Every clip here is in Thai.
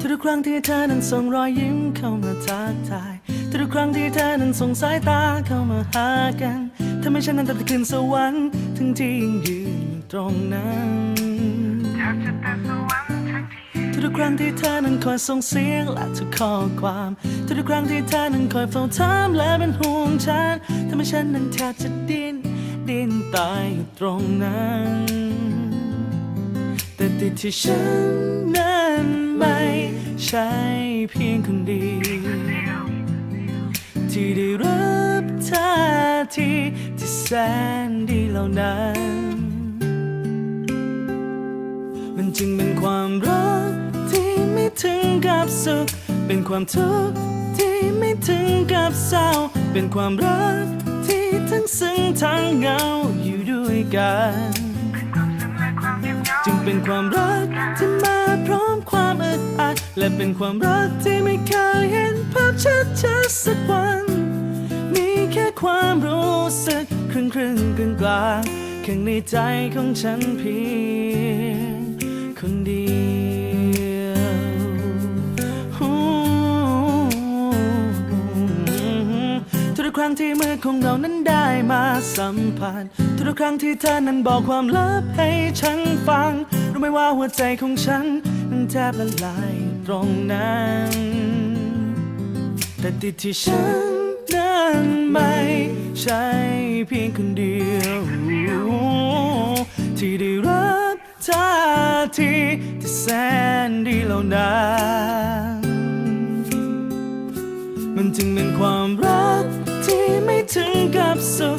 ทุกครั้งที่เธอนั้นส่งรอยยิ้มเข้ามาทักทายทุกครั้งที่เธอนั้นส่งสายตาเข้ามาหากันทำให้ฉันนั้นตัดขึ้นสวรรค์ถึงที่ยังยืนอยู่ตรงนั้นทุกครั้งที่เธอนั้นคอยส่งเสียงและทุกข้อความทุกครั้งที่เธอนั้นคอยเฝ้าถามและเป็นห่วงฉันทำให้ฉันนั้นแทบจะดิ้นดิ้นตายอยู่ตรงนั้นแต่ติดที่ฉันนั้นไม่ ใช่เพียงคนเดียวที่ได้รับท่าทีที่แสนดีเหล่านั้น มันจึงเป็นความรักที่ไม่ถึงกับสุข เป็นความทุกข์ที่ไม่ถึงกับเศร้า เป็นความรักที่ทั้งซึ้งทั้งเหงาอยู่ด้วยกัน จึงเป็นความรักที่มา อามอึดอัดและเป็นความรักที่ไม่เคยเห็นภาพชัดชัดๆสักวัน มีแค่ความรู้สึกครึ่งครึ่งกลางกลางข้างในใจของฉันเพียงคนเดียวทุกครั้งที่มือของเรานั้นได้มาสัมผัสทุกครั้งที่เธอนั้นบอกความลับให้ฉันฟังรู้ไหมว่าหัวใจของฉัน นั้นแทบละลายตรงนั้น แต่ติดที่ฉันนั้นไม่ใช่เพียงคนเดียว ที่ได้รับท่าทีที่แสนดีเหล่านั้นมันจึงเป็นความรักที่ไม่ถึงกับสุข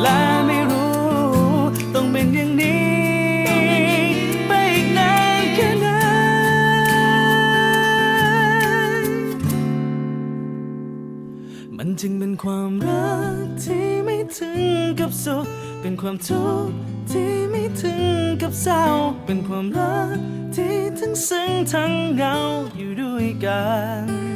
และไม่รู้ ต้องเป็นอย่างนี้ ไปอีกนานแค่ไหนมันจึงเป็นความรักที่ไม่ถึงกับสุข เป็นความทุกข์ที่ไม่ถึงกับเศร้า เป็นความรักที่ทั้งซึ้งทั้งเหงาอยู่ด้วยกัน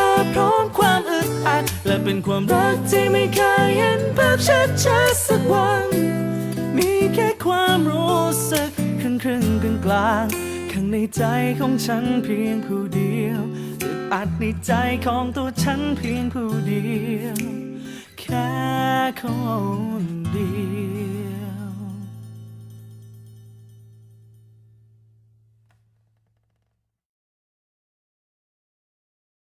า พร้อมความอึดอัดและเป็นความรักที่ไม่เคยเห็นภาพชัดชัดสักวัน มีแค่ความรู้สึกครึ่งครึ่งกลางกลางข้างในใจของฉันเพียงผู้เดียวอึดอัดในใจของตัวฉันเพียงผู้เดียว แค่คนเดียว